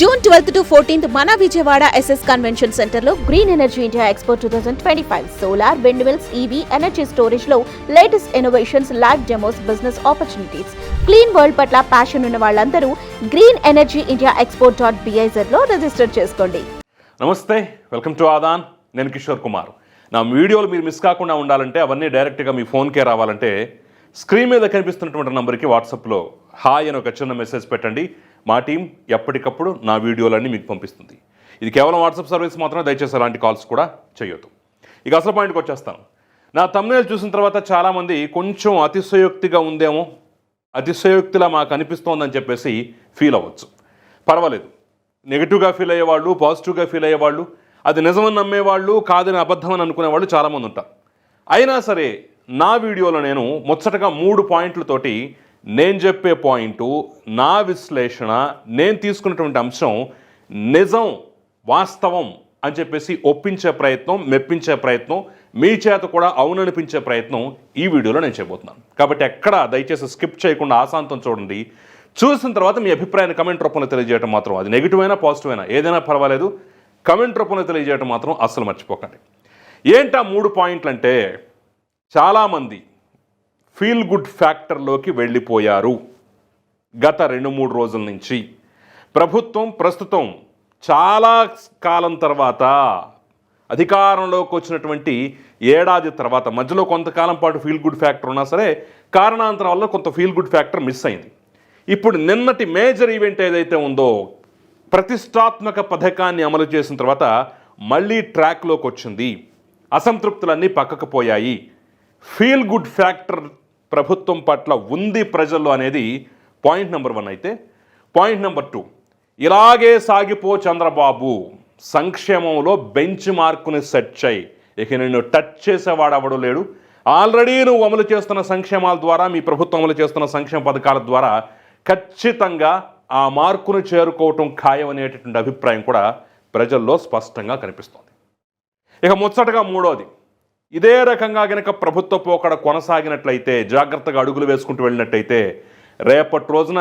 June twelfth to fourteenth మన Vijayawada SS convention సెంటర్లో green energy India expo two thousand twenty five solar wind mills EV energy స్టోరేజ్లో latest innovations live demos business opportunities clean world పట్ల passion ఉన్న వాళ్ళందరూ green energy India expo dot బిఐజర్లో register చేసుకోండి. నమస్తే welcome to Aadan నేను కిషోర్ కుమార్. నా వీడియోలు మీరు మిస్ కాకుండా ఉండాలంటే అవన్నీ డైరెక్ట్గా మీ ఫోన్కే రావాలంటే స్క్రీన్ మీద కనిపిస్తున్నటువంటి నంబర్కి వాట్సాప్లో హాయ్ అని ఒక చిన్న మెసేజ్ పెట్టండి. మా టీం ఎప్పటికప్పుడు నా వీడియోలన్నీ మీకు పంపిస్తుంది. ఇది కేవలం వాట్సాప్ సర్వీస్ మాత్రమే దయచేసి అలాంటి కాల్స్ కూడా చేయొద్దు. ఇక అసలు పాయింట్కి వచ్చేస్తాను. నా తమ్ముళ్ళు చూసిన తర్వాత చాలామంది కొంచెం అతిశయోక్తిగా ఉందేమో అతిశయోక్తిలా మాకు అనిపిస్తోందని చెప్పేసి ఫీల్ అవ్వచ్చు. పర్వాలేదు. నెగిటివ్గా ఫీల్ అయ్యేవాళ్ళు పాజిటివ్గా ఫీల్ అయ్యేవాళ్ళు అది నిజమని నమ్మేవాళ్ళు కాదని అబద్ధం అని అనుకునేవాళ్ళు చాలామంది ఉంటారు. అయినా సరే నా వీడియోలో నేను ముచ్చటగా మూడు పాయింట్లతోటి నేను చెప్పే పాయింటు నా విశ్లేషణ నేను తీసుకున్నటువంటి అంశం నిజం వాస్తవం అని చెప్పేసి ఒప్పించే ప్రయత్నం మెప్పించే ప్రయత్నం మీ చేత కూడా అవుననిపించే ప్రయత్నం ఈ వీడియోలో నేను చేయబోతున్నాను. కాబట్టి ఎక్కడ దయచేసి స్కిప్ చేయకుండా ఆశాంతం చూడండి. చూసిన తర్వాత మీ అభిప్రాయాన్ని కమెంట్ రూపంలో తెలియజేయడం మాత్రం అది నెగిటివ్ అయినా పాజిటివ్ అయినా ఏదైనా పర్వాలేదు. కమెంట్ రూపంలో తెలియజేయడం మాత్రం అస్సలు మర్చిపోకండి. ఏంటా మూడు పాయింట్లు అంటే చాలామంది ఫీల్ గుడ్ ఫ్యాక్టర్లోకి వెళ్ళిపోయారు. గత రెండు మూడు రోజుల నుంచి ప్రభుత్వం ప్రస్తుతం చాలా కాలం తర్వాత అధికారంలోకి వచ్చినటువంటి ఏడాది తర్వాత మధ్యలో కొంతకాలం పాటు ఫీల్ గుడ్ ఫ్యాక్టర్ ఉన్నా సరే కారణాంతరం వల్ల కొంత ఫీల్ గుడ్ ఫ్యాక్టర్ మిస్ అయింది. ఇప్పుడు నిన్నటి మేజర్ ఈవెంట్ ఏదైతే ఉందో ప్రతిష్టాత్మక పథకాన్ని అమలు చేసిన తర్వాత మళ్ళీ ట్రాక్లోకి వచ్చింది. అసంతృప్తులన్నీ పక్కకు పోయాయి. ఫీల్ గుడ్ ఫ్యాక్టర్ ప్రభుత్వం పట్ల ఉంది ప్రజల్లో అనేది పాయింట్ నెంబర్ వన్ అయితే పాయింట్ నెంబర్ టూ ఇలాగే సాగిపో చంద్రబాబు సంక్షేమంలో బెంచ్ మార్కుని సెట్ చేయి. ఇక నిన్ను టచ్ చేసేవాడు ఎవడు లేడు. ఆల్రెడీ నువ్వు అమలు చేస్తున్న సంక్షేమాల ద్వారా మీ ప్రభుత్వం అమలు చేస్తున్న సంక్షేమ పథకాల ద్వారా ఖచ్చితంగా ఆ మార్కును చేరుకోవటం ఖాయం అనేటటువంటి అభిప్రాయం కూడా ప్రజల్లో స్పష్టంగా కనిపిస్తోంది. ఇక ముచ్చటగా మూడోది ఇదే రకంగా గనక ప్రభుత్వ పోకడ కొనసాగినట్లయితే జాగ్రత్తగా అడుగులు వేసుకుంటూ వెళ్ళినట్టయితే రేపటి రోజున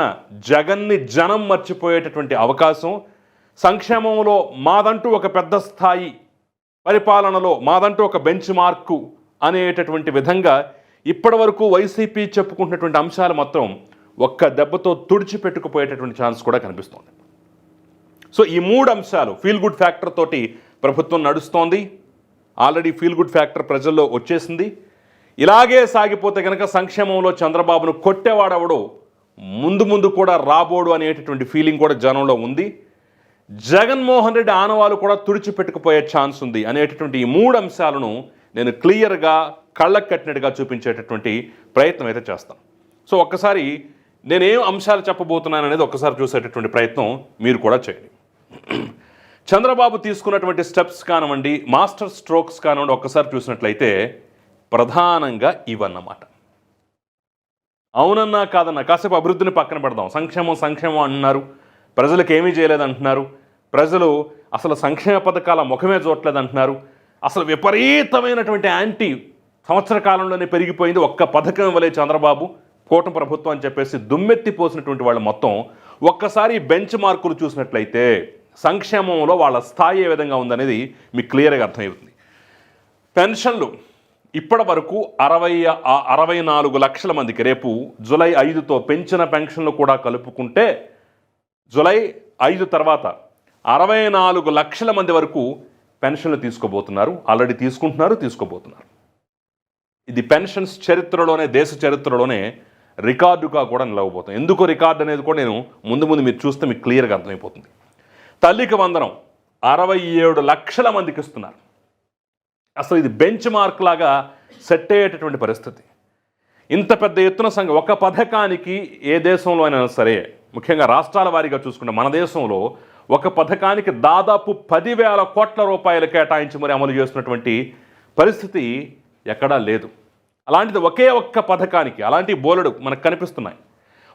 జగన్ని జనం మర్చిపోయేటటువంటి అవకాశం సంక్షేమంలో మాదంటూ ఒక పెద్ద స్థాయి పరిపాలనలో మాదంటూ ఒక బెంచ్ మార్కు అనేటటువంటి విధంగా ఇప్పటి వరకు వైసీపీ చెప్పుకుంటున్నటువంటి అంశాలు మొత్తం ఒక్క దెబ్బతో తుడిచిపెట్టుకుపోయేటటువంటి ఛాన్స్ కూడా కనిపిస్తోంది. సో ఈ మూడు అంశాలు ఫీల్ గుడ్ ఫ్యాక్టర్ తోటి ప్రభుత్వం నడుస్తోంది. ఆల్రెడీ ఫీల్ గుడ్ ఫ్యాక్టర్ ప్రజల్లో వచ్చేసింది. ఇలాగే సాగిపోతే కనుక సంక్షేమంలో చంద్రబాబును కొట్టేవాడవడు ముందు ముందు కూడా రాబోడు అనేటటువంటి ఫీలింగ్ కూడా జనంలో ఉంది. జగన్మోహన్ రెడ్డి ఆనవాలు కూడా తుడిచిపెట్టుకుపోయే ఛాన్స్ ఉంది అనేటటువంటి ఈ మూడు అంశాలను నేను క్లియర్గా కళ్ళకు కట్టినట్టుగా చూపించేటటువంటి ప్రయత్నం అయితే చేస్తాను. సో ఒక్కసారి నేనేం అంశాలు చెప్పబోతున్నాను అనేది ఒక్కసారి చూసేటటువంటి ప్రయత్నం మీరు కూడా చేయండి. చంద్రబాబు తీసుకున్నటువంటి స్టెప్స్ కానివ్వండి మాస్టర్ స్ట్రోక్స్ కానివ్వండి ఒక్కసారి చూసినట్లయితే ప్రధానంగా ఇవన్నమాట. అవునన్నా కాదన్నా కాసేపు అభివృద్ధిని పక్కన పెడదాం. సంక్షేమం సంక్షేమం అంటున్నారు. ప్రజలకు ఏమీ చేయలేదు అంటున్నారు ప్రజలు అసలు సంక్షేమ పథకాల ముఖమే చూడట్లేదు అంటున్నారు అసలు విపరీతమైనటువంటి యాంటీ సంవత్సర కాలంలోనే పెరిగిపోయింది ఒక్క పథకం ఇవ్వలే చంద్రబాబు కూటమి ప్రభుత్వం అని చెప్పేసి దుమ్మెత్తి పోసినటువంటి వాళ్ళు మొత్తం ఒక్కసారి బెంచ్ మార్కులు చూసినట్లయితే సంక్షేమంలో వాళ్ళ స్థాయి ఏ విధంగా ఉందనేది మీకు క్లియర్గా అర్థమవుతుంది. పెన్షన్లు ఇప్పటి వరకు అరవై అరవై నాలుగు లక్షల మందికి రేపు జులై ఐదుతో పెంచిన పెన్షన్లు కూడా కలుపుకుంటే జులై ఐదు తర్వాత అరవై నాలుగు లక్షల మంది వరకు పెన్షన్లు తీసుకోబోతున్నారు. ఆల్రెడీ తీసుకుంటున్నారు తీసుకోబోతున్నారు. ఇది పెన్షన్స్ చరిత్రలోనే దేశ చరిత్రలోనే రికార్డుగా కూడా నిలవబోతుంది. ఎందుకు రికార్డు అనేది కూడా నేను ముందు ముందు మీరు చూస్తే మీకు క్లియర్గా అర్థమైపోతుంది. తల్లికి వందనం. అరవై ఏడు లక్షల మందికి ఇస్తున్నారు. అసలు ఇది బెంచ్ మార్క్ లాగా సెట్ అయ్యేటటువంటి పరిస్థితి. ఇంత పెద్ద ఎత్తున సంఘం ఒక పథకానికి ఏ దేశంలో అయినా సరే ముఖ్యంగా రాష్ట్రాల వారీగా చూసుకుంటే మన దేశంలో ఒక పథకానికి దాదాపు పదివేల కోట్ల రూపాయలు కేటాయించి మరి అమలు చేస్తున్నటువంటి పరిస్థితి ఎక్కడా లేదు. అలాంటిది ఒకే ఒక్క పథకానికి అలాంటి బోలెడు మనకు కనిపిస్తున్నాయి.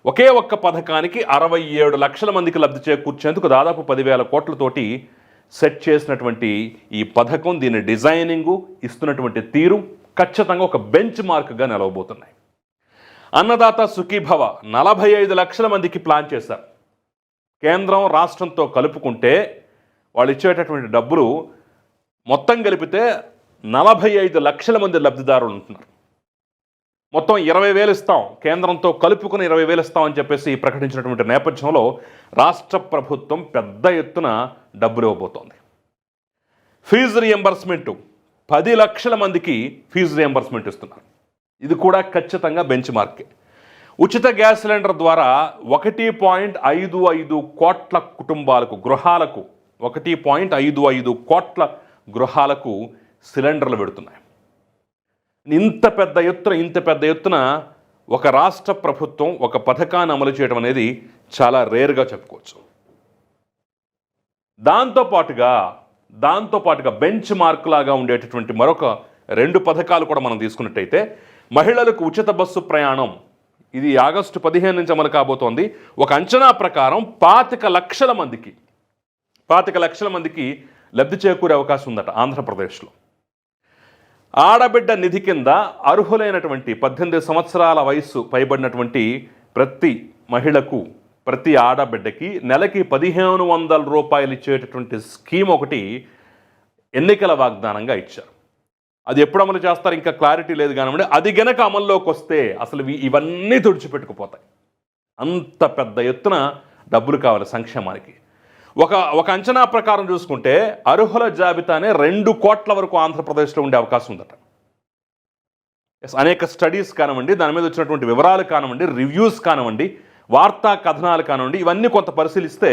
ఒకే ఒక్క పథకానికి అరవై ఏడు లక్షల మందికి లబ్ధి చేకూర్చేందుకు దాదాపు పదివేల కోట్లతోటి సెట్ చేసినటువంటి ఈ పథకం దీని డిజైనింగు ఇస్తున్నటువంటి తీరు ఖచ్చితంగా ఒక బెంచ్ మార్క్గా నిలవబోతున్నాయి. అన్నదాత సుఖీభవ నలభై ఐదు లక్షల మందికి ప్లాన్ చేశారు. కేంద్రం రాష్ట్రంతో కలుపుకుంటే వాళ్ళు ఇచ్చేటటువంటి డబ్బులు మొత్తం కలిపితే నలభై ఐదు లక్షల మంది లబ్ధిదారులు ఉంటున్నారు. మొత్తం ఇరవై వేలు ఇస్తాం. కేంద్రంతో కలుపుకుని ఇరవై వేలు ఇస్తామని చెప్పేసి ప్రకటించినటువంటి నేపథ్యంలో రాష్ట్ర ప్రభుత్వం పెద్ద ఎత్తున డబ్బులు ఇవ్వబోతోంది. ఫీజు రియంబర్స్మెంట్ పది లక్షల మందికి ఫీజు రియంబర్స్మెంట్ ఇస్తున్నారు. ఇది కూడా ఖచ్చితంగా బెంచ్ మార్కే ఉచిత గ్యాస్ సిలిండర్ ద్వారా ఒకటి పాయింట్ ఐదు ఐదు కోట్ల కుటుంబాలకు గృహాలకు ఒకటి పాయింట్ ఐదు ఐదు కోట్ల గృహాలకు సిలిండర్లు పెడుతున్నాయి. ఇంత పెద్ద ఎత్తున ఇంత పెద్ద ఎత్తున ఒక రాష్ట్ర ప్రభుత్వం ఒక పథకాన్ని అమలు చేయడం అనేది చాలా రేర్గా చెప్పుకోవచ్చు. దాంతో పాటుగా దాంతో పాటుగా బెంచ్ మార్క్ లాగా ఉండేటటువంటి మరొక రెండు పథకాలు కూడా మనం తీసుకున్నట్టయితే మహిళలకు ఉచిత బస్సు ప్రయాణం ఇది ఆగస్టు పదిహేను నుంచి అమలు కాబోతోంది. ఒక అంచనా ప్రకారం పాతిక లక్షల మందికి పాతిక లక్షల మందికి లబ్ధి చేకూరే అవకాశం ఉందట ఆంధ్రప్రదేశ్లో. ఆడబిడ్డ నిధి కింద అర్హులైనటువంటి పద్దెనిమిది సంవత్సరాల వయస్సు పైబడినటువంటి ప్రతి మహిళకు ప్రతి ఆడబిడ్డకి నెలకి పదిహేను వందల రూపాయలు ఇచ్చేటటువంటి స్కీమ్ ఒకటి ఎన్నికల వాగ్దానంగా ఇచ్చారు. అది ఎప్పుడు అమలు చేస్తారు? ఇంకా క్లారిటీ లేదు కానివ్వండి. అది గనక అమల్లోకి వస్తే అసలు ఇవన్నీ తుడిచిపెట్టుకుపోతాయి. అంత పెద్ద ఎత్తున డబ్బులు కావాలి సంక్షేమానికి. ఒక ఒక అంచనా ప్రకారం చూసుకుంటే అర్హుల జాబితానే రెండు కోట్ల వరకు ఆంధ్రప్రదేశ్లో ఉండే అవకాశం ఉందట. అనేక స్టడీస్ కానివ్వండి దాని మీద వచ్చినటువంటి వివరాలు కానివ్వండి రివ్యూస్ కానివ్వండి వార్తా కథనాలు కానివ్వండి ఇవన్నీ కొంత పరిశీలిస్తే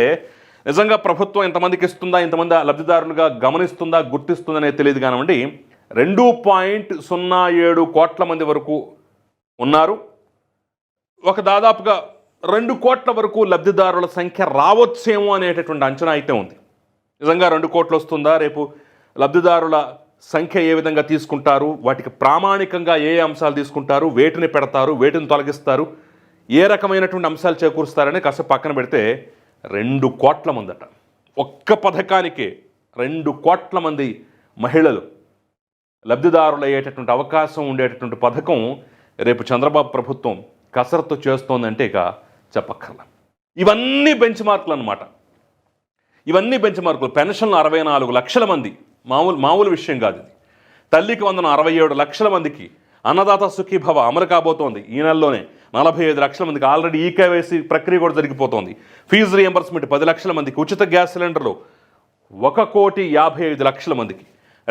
నిజంగా ప్రభుత్వం ఎంతమందికి ఇస్తుందా ఇంతమంది లబ్ధిదారులుగా గమనిస్తుందా గుర్తిస్తుందా అనేది తెలియదు కానివ్వండి రెండు పాయింట్ సున్నా ఏడు కోట్ల మంది వరకు ఉన్నారు. ఒక దాదాపుగా రెండు కోట్ల వరకు లబ్ధిదారుల సంఖ్య రావచ్చేమో అనేటటువంటి అంచనా అయితే ఉంది. నిజంగా రెండు కోట్లు వస్తుందా? రేపు లబ్ధిదారుల సంఖ్య ఏ విధంగా తీసుకుంటారు? వాటికి ప్రామాణికంగా ఏ అంశాలు తీసుకుంటారు? వేటిని పెడతారు? వేటిని తొలగిస్తారు? ఏ రకమైనటువంటి అంశాలు చేకూరుస్తారని కాస్త పక్కన పెడితే రెండు కోట్ల మందట. ఒక్క పథకానికే రెండు కోట్ల మంది మహిళలు లబ్ధిదారులు అయ్యేటటువంటి అవకాశం ఉండేటటువంటి పథకం రేపు చంద్రబాబు ప్రభుత్వం కసరత్తు చేస్తోందంటే ఇక చెప్పక్కర్లా. ఇవన్నీ బెంచ్ మార్కులు అనమాట ఇవన్నీ బెంచ్ మార్కులు పెన్షన్లు అరవై నాలుగు లక్షల మంది. మామూలు మామూలు విషయం కాదు ఇది. తల్లికి వందన అరవై ఏడు లక్షల మందికి అన్నదాత సుఖీభవ అమలు కాబోతోంది. ఈ నెలలోనే నలభై ఐదు లక్షల మందికి ఆల్రెడీ ఈకేవైసీ ప్రక్రియ కూడా జరిగిపోతోంది. ఫీజు రియంబర్స్మెంట్ పది లక్షల మందికి. ఉచిత గ్యాస్ సిలిండర్లు ఒక కోటి యాభై ఐదు లక్షల మందికి.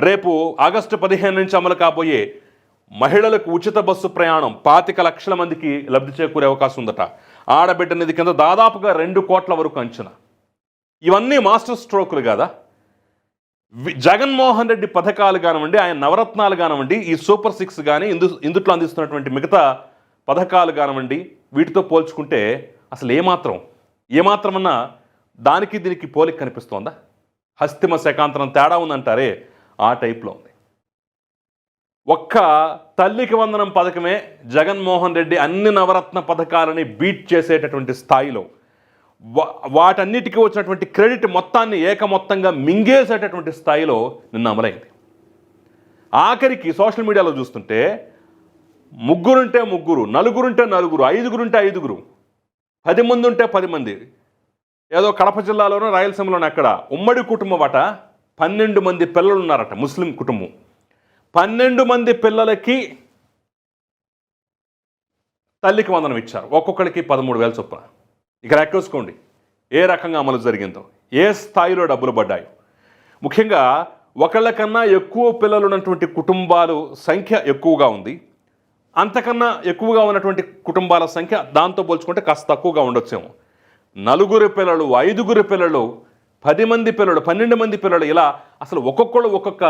రేపు ఆగస్టు పదిహేను నుంచి అమలు కాబోయే మహిళలకు ఉచిత బస్సు ప్రయాణం పాతిక లక్షల మందికి లబ్ధి చేకూరే అవకాశం ఉందట. ఆడబిడ్డ నిధి కింద దాదాపుగా రెండు కోట్ల వరకు అంచనా. ఇవన్నీ మాస్టర్ స్ట్రోకులు కదా? వి- జగన్మోహన్ రెడ్డి పథకాలు కానివ్వండి ఆయన నవరత్నాలు కానివ్వండి ఈ సూపర్ సిక్స్ కానీ ఇందు ఇందుట్లో అందిస్తున్నటువంటి మిగతా పథకాలు కానివ్వండి వీటితో పోల్చుకుంటే అసలు ఏమాత్రం ఏమాత్రమన్నా దానికి దీనికి పోలిక కనిపిస్తోందా? హస్తిమ శకాంతరం తేడా ఉందంటారే ఆ టైప్లో ఉంది. ఒక్క తల్లికి వందనం పథకమే జగన్మోహన్ రెడ్డి అన్ని నవరత్న పథకాలని బీట్ చేసేటటువంటి స్థాయిలో వా- వాటన్నిటికీ వచ్చినటువంటి క్రెడిట్ మొత్తాన్ని ఏకమొత్తంగా మింగేసేటటువంటి స్థాయిలో నిన్న అమలైంది. ఆఖరికి సోషల్ మీడియాలో చూస్తుంటే ముగ్గురుంటే ముగ్గురు నలుగురుంటే నలుగురు ఐదుగురుంటే ఐదుగురు పది మంది ఉంటే పది మంది ఏదో కడప జిల్లాలోనో రాయలసీమలోనో అక్కడ ఉమ్మడి కుటుంబం అట పన్నెండు మంది పిల్లలు ఉన్నారట ముస్లిం కుటుంబం. పన్నెండు మంది పిల్లలకి తల్లికి వందనం ఇచ్చారు. ఒక్కొక్కరికి పదమూడు వేల చొప్పున. ఇక లెక్కేసుకోండి ఏ రకంగా అమలు జరిగిందో ఏ స్థాయిలో డబ్బులు పడ్డాయో. ముఖ్యంగా ఒకళ్ళకన్నా ఎక్కువ పిల్లలు ఉన్నటువంటి కుటుంబాలు సంఖ్య ఎక్కువగా ఉంది. అంతకన్నా ఎక్కువగా ఉన్నటువంటి కుటుంబాల సంఖ్య దాంతో పోల్చుకుంటే కాస్త తక్కువగా ఉండొచ్చేమో. నలుగురు పిల్లలు ఐదుగురు పిల్లలు పది మంది పిల్లలు పన్నెండు మంది పిల్లలు ఇలా అసలు ఒక్కొక్కళ్ళు ఒక్కొక్క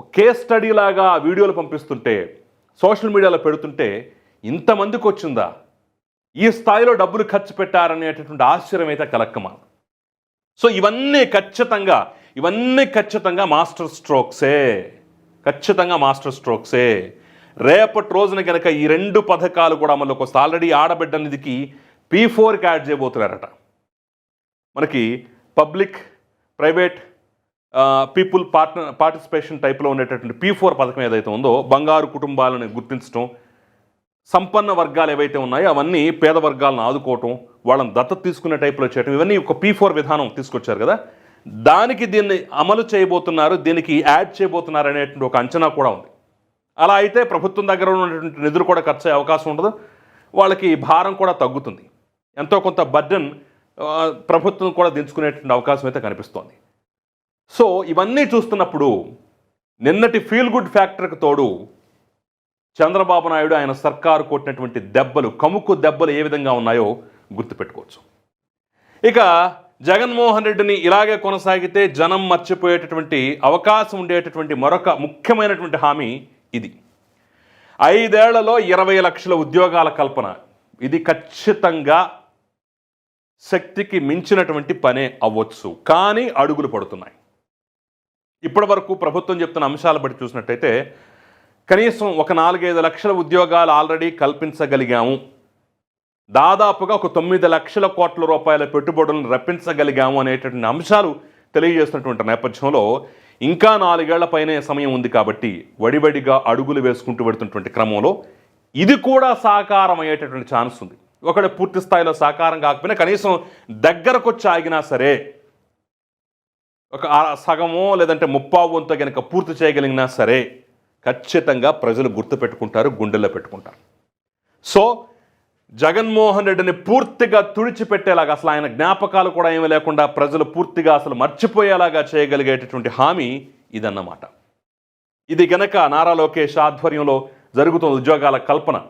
కేస్ స్టడీ లాగా ఆ వీడియోలు పంపిస్తుంటే సోషల్ మీడియాలో పెడుతుంటే ఇంతమందికి వచ్చిందా? ఈ స్థాయిలో డబ్బులు ఖర్చు పెట్టారనేటటువంటి ఆశ్చర్యం అయితే కలక్కమా? సో ఇవన్నీ ఖచ్చితంగా ఇవన్నీ ఖచ్చితంగా మాస్టర్ స్ట్రోక్సే. ఖచ్చితంగా మాస్టర్ స్ట్రోక్సే. రేపటి రోజున కనుక ఈ రెండు పథకాలు కూడా అమల్లోకి వస్తే ఆల్రెడీ ఆడబిడ్డ నిధికి పీ ఫోర్కి యాడ్ చేయబోతున్నారట. మనకి public private people partner participation టైప్లో ఉండేటటువంటి పీ ఫోర్ పథకం ఏదైతే ఉందో బంగారు కుటుంబాలను గుర్తించడం సంపన్న వర్గాలు ఏవైతే ఉన్నాయో అవన్నీ పేద వర్గాలను ఆదుకోవటం వాళ్ళని దత్తత తీసుకునే టైప్లో చేయటం ఇవన్నీ ఒక పీ ఫోర్ విధానం తీసుకొచ్చారు కదా. దానికి దీన్ని అమలు చేయబోతున్నారు దీనికి యాడ్ చేయబోతున్నారు అనేటువంటి ఒక అంచనా కూడా ఉంది. అలా అయితే ప్రభుత్వం దగ్గర ఉన్నటువంటి నిధులు కూడా ఖర్చు అయ్యే అవకాశం ఉండదు. వాళ్ళకి భారం కూడా తగ్గుతుంది. ఎంతో కొంత బర్డన్ ప్రభుత్వం కూడా దించుకునేటువంటి అవకాశం అయితే కనిపిస్తోంది. సో ఇవన్నీ చూస్తున్నప్పుడు నిన్నటి ఫీల్ గుడ్ ఫ్యాక్టర్కి తోడు చంద్రబాబు నాయుడు ఆయన సర్కారు కొట్టినటువంటి దెబ్బలు కముకు దెబ్బలు ఏ విధంగా ఉన్నాయో గుర్తుపెట్టుకోవచ్చు. ఇక జగన్మోహన్ రెడ్డిని ఇలాగే కొనసాగితే జనం మర్చిపోయేటటువంటి అవకాశం ఉండేటటువంటి మరొక ముఖ్యమైనటువంటి హామీ ఇది. ఐదేళ్ళలో ఇరవై లక్షల ఉద్యోగాల కల్పన. ఇది ఖచ్చితంగా శక్తికి మించినటువంటి పనే అవ్వచ్చు. కానీ అడుగులు పడుతున్నాయి. ఇప్పటి వరకు ప్రభుత్వం చెప్తున్న అంశాలు బట్టి చూసినట్టయితే కనీసం ఒక నాలుగైదు లక్షల ఉద్యోగాలు ఆల్రెడీ కల్పించగలిగాము. దాదాపుగా ఒక తొమ్మిది లక్షల కోట్ల రూపాయల పెట్టుబడులను రప్పించగలిగాము అనేటటువంటి అంశాలు తెలియజేస్తున్నటువంటి నేపథ్యంలో ఇంకా నాలుగేళ్ళ పైనే సమయం ఉంది కాబట్టి వడివడిగా అడుగులు వేసుకుంటూ పెడుతున్నటువంటి క్రమంలో ఇది కూడా సాకారం అయ్యేటటువంటి ఛాన్స్ ఉంది. ఒకటి పూర్తి స్థాయిలో సాకారం కాకపోయినా కనీసం దగ్గరకు వచ్చి ఆగినా సరే ఒక సగమో లేదంటే ముప్పావు వంతు కనుక పూర్తి చేయగలిగినా సరే ఖచ్చితంగా ప్రజలు గుర్తుపెట్టుకుంటారు గుండెల్లో పెట్టుకుంటారు. సో జగన్మోహన్ రెడ్డిని పూర్తిగా తుడిచిపెట్టేలాగా అసలు ఆయన జ్ఞాపకాలు కూడా ఏమీ లేకుండా ప్రజలు పూర్తిగా అసలు మర్చిపోయేలాగా చేయగలిగేటటువంటి హామీ ఇదన్నమాట. ఇది గనక నారా లోకేష్ ఆధ్వర్యంలో జరుగుతున్న ఉద్యోగాల కల్పన.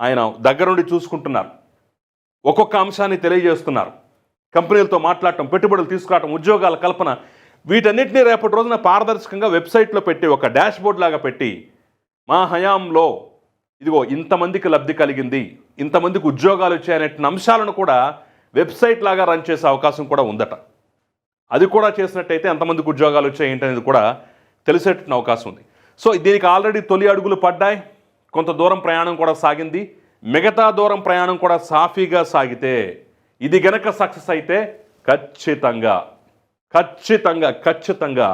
ఆయన దగ్గరుండి చూసుకుంటున్నారు. ఒక్కొక్క అంశాన్ని తెలియజేస్తున్నారు. కంపెనీలతో మాట్లాడటం పెట్టుబడులు తీసుకురావటం ఉద్యోగాల కల్పన వీటన్నిటిని రేపటి రోజున పారదర్శకంగా వెబ్సైట్లో పెట్టి ఒక డాష్ బోర్డ్ లాగా పెట్టి మా హయాంలో ఇదిగో ఇంతమందికి లబ్ధి కలిగింది ఇంతమందికి ఉద్యోగాలు వచ్చాయనే అంశాలను కూడా వెబ్సైట్ లాగా రన్ చేసే అవకాశం కూడా ఉందట. అది కూడా చేసినట్టయితే ఎంతమందికి ఉద్యోగాలు వచ్చాయి ఏంటనేది కూడా తెలిసేట అవకాశం ఉంది. సో దీనికి ఆల్రెడీ తొలి అడుగులు పడ్డాయి. కొంత దూరం ప్రయాణం కూడా సాగింది. మిగతా దూరం ప్రయాణం కూడా సాఫీగా సాగితే ఇది గనక సక్సెస్ అయితే ఖచ్చితంగా ఖచ్చితంగా ఖచ్చితంగా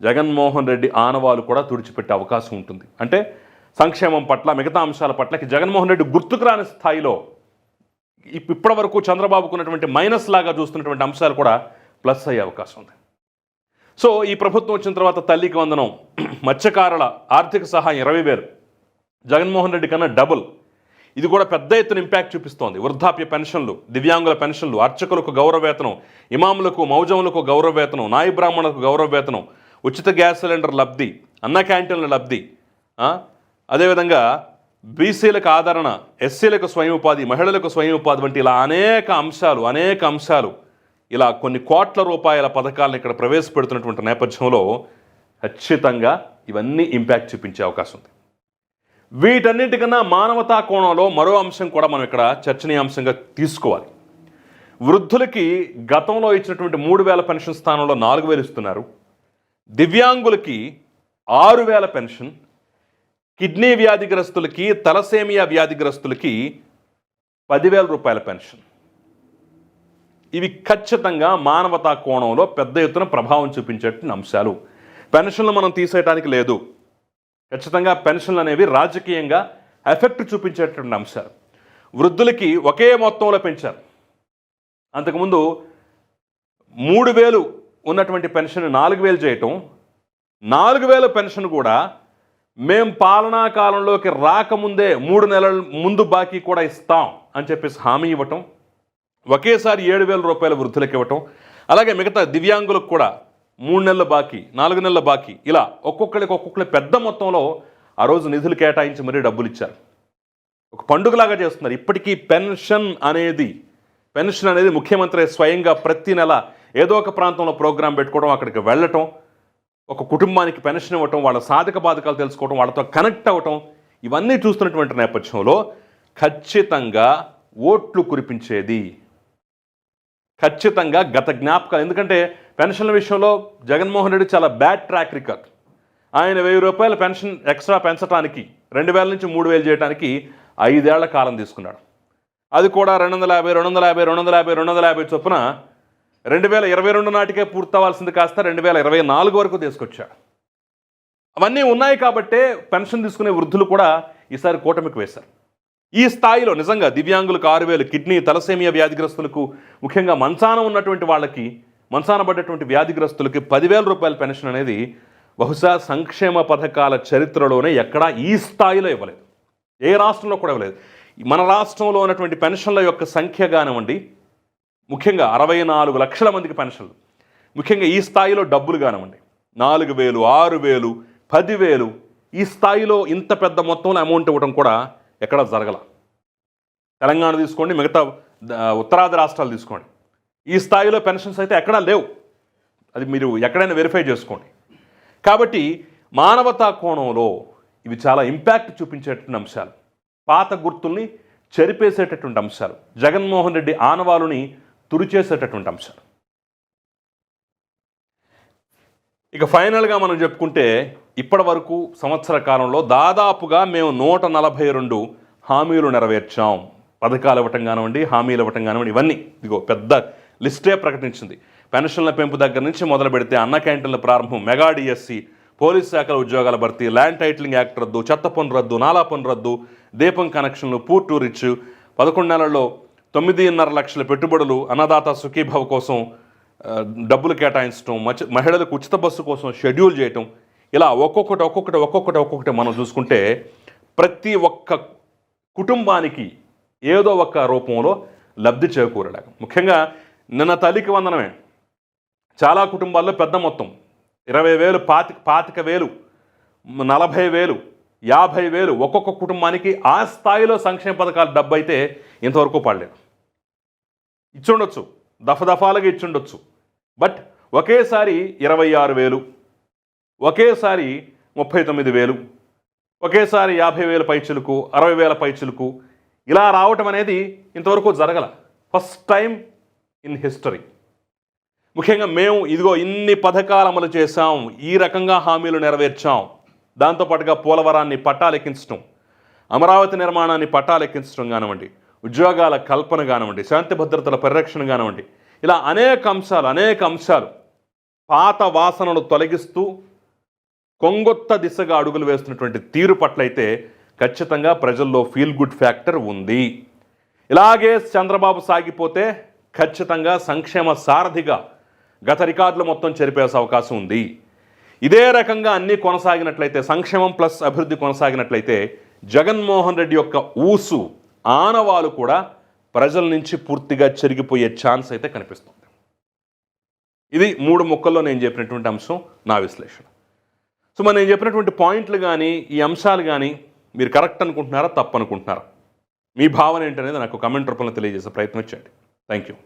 జగన్మోహన్ రెడ్డి ఆనవాలు కూడా తుడిచిపెట్టే అవకాశం ఉంటుంది. అంటే సంక్షేమం పట్ల మిగతా అంశాల పట్ల జగన్మోహన్ రెడ్డి గుర్తుకు రాని స్థాయిలో ఇప్పటి వరకు చంద్రబాబుకు ఉన్నటువంటి మైనస్ లాగా చూస్తున్నటువంటి అంశాలు కూడా ప్లస్ అయ్యే అవకాశం ఉంది. సో ఈ ప్రభుత్వం వచ్చిన తర్వాత తల్లికి వందనం మత్స్యకారుల ఆర్థిక సహాయం ఇరవై వేలు జగన్మోహన్ రెడ్డి కన్నా డబుల్ ఇది కూడా పెద్ద ఎత్తున ఇంపాక్ట్ చూపిస్తోంది. వృద్ధాప్య పెన్షన్లు దివ్యాంగుల పెన్షన్లు అర్చకులకు గౌరవవేతనం ఇమాములకు మౌజములకు గౌరవవేతనం నాయి నాయ బ్రాహ్మణులకు గౌరవవేతనం ఉచిత గ్యాస్ సిలిండర్ లబ్ధి అన్న క్యాంటీన్ల లబ్ధి అదేవిధంగా బీసీలకు ఆదరణ ఎస్సీలకు స్వయం ఉపాధి మహిళలకు స్వయం ఉపాధి వంటి ఇలా అనేక అంశాలు అనేక అంశాలు ఇలా కొన్ని కోట్ల రూపాయల పథకాలను ఇక్కడ ప్రవేశపెడుతున్నటువంటి నేపథ్యంలో ఖచ్చితంగా ఇవన్నీ ఇంపాక్ట్ చూపించే అవకాశం ఉంది. వీటన్నిటికన్నా మానవతా కోణంలో మరో అంశం కూడా మనం ఇక్కడ చర్చనీయాంశంగా తీసుకోవాలి. వృద్ధులకి గతంలో ఇచ్చినటువంటి మూడు వేల పెన్షన్ స్థానంలో నాలుగు వేలు ఇస్తున్నారు. దివ్యాంగులకి ఆరు వేల పెన్షన్. కిడ్నీ వ్యాధిగ్రస్తులకి తలసేమియా వ్యాధిగ్రస్తులకి పదివేల రూపాయల పెన్షన్. ఇవి ఖచ్చితంగా మానవతా కోణంలో పెద్ద ఎత్తున ప్రభావం చూపించేటువంటి అంశాలు. పెన్షన్లు మనం తీసేయటానికి లేదు. ఖచ్చితంగా పెన్షన్లు అనేవి రాజకీయంగా ఎఫెక్ట్ చూపించేటువంటి అంశాలు. వృద్ధులకి ఒకే మొత్తంలో పెంచారు. అంతకుముందు మూడు వేలు ఉన్నటువంటి పెన్షన్ నాలుగు వేలు చేయటం నాలుగు వేల పెన్షన్ కూడా మేం పాలనా కాలంలోకి రాకముందే మూడు నెలల ముందు బాకీ కూడా ఇస్తాం అని చెప్పేసి హామీ ఇవ్వటం ఒకేసారి ఏడు వేల రూపాయల వృద్ధులకు ఇవ్వటం అలాగే మిగతా దివ్యాంగులకు కూడా మూడు నెలల బాకీ నాలుగు నెలల బాకీ. ఇలా ఒక్కొక్కరికి ఒక్కొక్కరి పెద్ద మొత్తంలో ఆ రోజు నిధులు కేటాయించి మరీ డబ్బులు ఇచ్చారు ఒక పండుగలాగా చేస్తున్నారు. ఇప్పటికీ పెన్షన్ అనేది పెన్షన్ అనేది ముఖ్యమంత్రి స్వయంగా ప్రతి నెల ఏదో ఒక ప్రాంతంలో ప్రోగ్రాం పెట్టుకోవడం అక్కడికి వెళ్ళటం ఒక కుటుంబానికి పెన్షన్ ఇవ్వటం వాళ్ళ సాధక బాధకాలు తెలుసుకోవటం వాళ్ళతో కనెక్ట్ అవ్వటం ఇవన్నీ చూస్తున్నటువంటి నేపథ్యంలో ఖచ్చితంగా ఓట్లు కురిపించేది. ఖచ్చితంగా గత జ్ఞాపకాలు. ఎందుకంటే పెన్షన్ల విషయంలో జగన్మోహన్ రెడ్డి చాలా బ్యాడ్ ట్రాక్ రికార్డ్. ఆయన వెయ్యి రూపాయల పెన్షన్ ఎక్స్ట్రా పెంచడానికి రెండు వేల నుంచి మూడు వేలు చేయడానికి ఐదేళ్ళ కాలం తీసుకున్నాడు. అది కూడా రెండు వందల యాభై రెండు వందల యాభై రెండు వందల యాభై రెండు వందల యాభై చొప్పున రెండు వేల ఇరవై రెండు నాటికే పూర్తవ్వాల్సింది కాస్త రెండు వేల ఇరవై నాలుగు వరకు తీసుకొచ్చాడు అవన్నీ ఉన్నాయి కాబట్టే పెన్షన్ తీసుకునే వృద్ధులు కూడా ఈసారి కూటమికి వేశారు. ఈ స్థాయిలో నిజంగా దివ్యాంగులకు ఆరు వేలు కిడ్నీ తలసేమియా వ్యాధిగ్రస్తులకు ముఖ్యంగా మంచాన ఉన్నటువంటి వాళ్ళకి మంచాన పడ్డటువంటి వ్యాధిగ్రస్తులకి పదివేల రూపాయల పెన్షన్ అనేది బహుశా సంక్షేమ పథకాల చరిత్రలోనే ఎక్కడా ఈ స్థాయిలో ఇవ్వలేదు. ఏ రాష్ట్రంలో కూడా ఇవ్వలేదు. మన రాష్ట్రంలో ఉన్నటువంటి పెన్షన్ల యొక్క సంఖ్య కానివ్వండి ముఖ్యంగా అరవై నాలుగు లక్షల మందికి పెన్షన్లు ముఖ్యంగా ఈ స్థాయిలో డబ్బులు కానివ్వండి నాలుగు వేలు ఆరు వేలు పదివేలు ఈ స్థాయిలో ఇంత పెద్ద మొత్తంలో అమౌంట్ ఇవ్వడం కూడా ఎక్కడ జరగల. తెలంగాణ తీసుకోండి మిగతా ఉత్తరాది రాష్ట్రాలు తీసుకోండి. ఈ స్థాయిలో పెన్షన్స్ అయితే ఎక్కడా లేవు. అది మీరు ఎక్కడైనా వెరిఫై చేసుకోండి. కాబట్టి మానవతా కోణంలో ఇవి చాలా ఇంపాక్ట్ చూపించేటటువంటి అంశాలు. పాత గుర్తుల్ని చెరిపేసేటటువంటి అంశాలు. జగన్మోహన్ రెడ్డి ఆనవాలుని తుడిచేసేటటువంటి అంశాలు. ఇక ఫైనల్గా మనం చెప్పుకుంటే ఇప్పటి వరకు సంవత్సర కాలంలో దాదాపుగా మేము నూట నలభై రెండు హామీలు నెరవేర్చాం. పథకాలు ఇవ్వటం కానివ్వండి హామీలు ఇవ్వటం కానివ్వండి ఇవన్నీ. ఇదిగో పెద్ద లిస్టే ప్రకటించింది. పెన్షన్ల పెంపు దగ్గర నుంచి మొదలు పెడితే అన్న క్యాంటీన్ల ప్రారంభం మెగా డిఎస్సి పోలీస్ శాఖల ఉద్యోగాల భర్తీ ల్యాండ్ టైటిలింగ్ యాక్ట్ రద్దు చెత్త పన్ను రద్దు నాలా పన్ను రద్దు దీపం కనెక్షన్లు పూర్టు రిచ్ పదకొండు నెలల్లో తొమ్మిదిన్నర లక్షల పెట్టుబడులు అన్నదాత సుఖీభావ కోసం డబ్బులు కేటాయించడం మహిళలకు ఉచిత బస్సు కోసం షెడ్యూల్ చేయటం. ఇలా ఒక్కొక్కటి ఒక్కొక్కటి ఒక్కొక్కటి ఒక్కొక్కటి మనం చూసుకుంటే ప్రతి ఒక్క కుటుంబానికి ఏదో ఒక రూపంలో లబ్ధి చేకూరడం. ముఖ్యంగా నిన్న తల్లికి వందనమే. చాలా కుటుంబాల్లో పెద్ద మొత్తం. ఇరవై వేలు పాతి పాతిక వేలు నలభై వేలు యాభై వేలు ఒక్కొక్క కుటుంబానికి ఆ స్థాయిలో సంక్షేమ పథకాల డబ్బు అయితే ఇంతవరకు పడలేదు. ఇచ్చుండొచ్చు. దఫదఫాలుగా ఇచ్చుండొచ్చు. బట్ ఒకేసారి ఇరవై ఆరు వేలు ఒకేసారి ముప్పై తొమ్మిది వేలు ఒకేసారి యాభై వేల పైచులకు అరవై వేల పైచులకు ఇలా రావటం అనేది ఇంతవరకు జరగల. First time in history. ముఖ్యంగా మేము ఇదిగో ఇన్ని పథకాలు అమలు చేశాం ఈ రకంగా హామీలు నెరవేర్చాం. దాంతోపాటుగా పోలవరాన్ని పట్టాలెక్కించడం అమరావతి నిర్మాణాన్ని పట్టాలెక్కించడం కానివ్వండి ఉద్యోగాల కల్పన కానివ్వండి శాంతి భద్రతల పరిరక్షణ కానివ్వండి ఇలా అనేక అంశాలు అనేక అంశాలు పాత వాసనలు తొలగిస్తూ కొంగొత్త దిశగా అడుగులు వేస్తున్నటువంటి తీరు పట్లయితే ఖచ్చితంగా ప్రజల్లో ఫీల్ గుడ్ ఫ్యాక్టర్ ఉంది. ఇలాగే చంద్రబాబు సాగిపోతే ఖచ్చితంగా సంక్షేమ సారథిగా గత రికార్డులు మొత్తం చెరిపేసే అవకాశం ఉంది. ఇదే రకంగా అన్నీ కొనసాగినట్లయితే సంక్షేమం ప్లస్ అభివృద్ధి కొనసాగినట్లయితే జగన్మోహన్ రెడ్డి యొక్క ఊసు ఆనవాలు కూడా ప్రజల నుంచి పూర్తిగా చెరిగిపోయే ఛాన్స్ అయితే కనిపిస్తుంది. ఇది మూడు ముక్కల్లో నేను చెప్పినటువంటి అంశం నా విశ్లేషణ. సో మరి నేను చెప్పినటువంటి పాయింట్లు కానీ ఈ అంశాలు కానీ మీరు కరెక్ట్ అనుకుంటున్నారా తప్పు అనుకుంటున్నారా? మీ భావన ఏంటనేది నాకు కమెంట్ రూపంలో తెలియజేసే ప్రయత్నం చేయండి. Thank you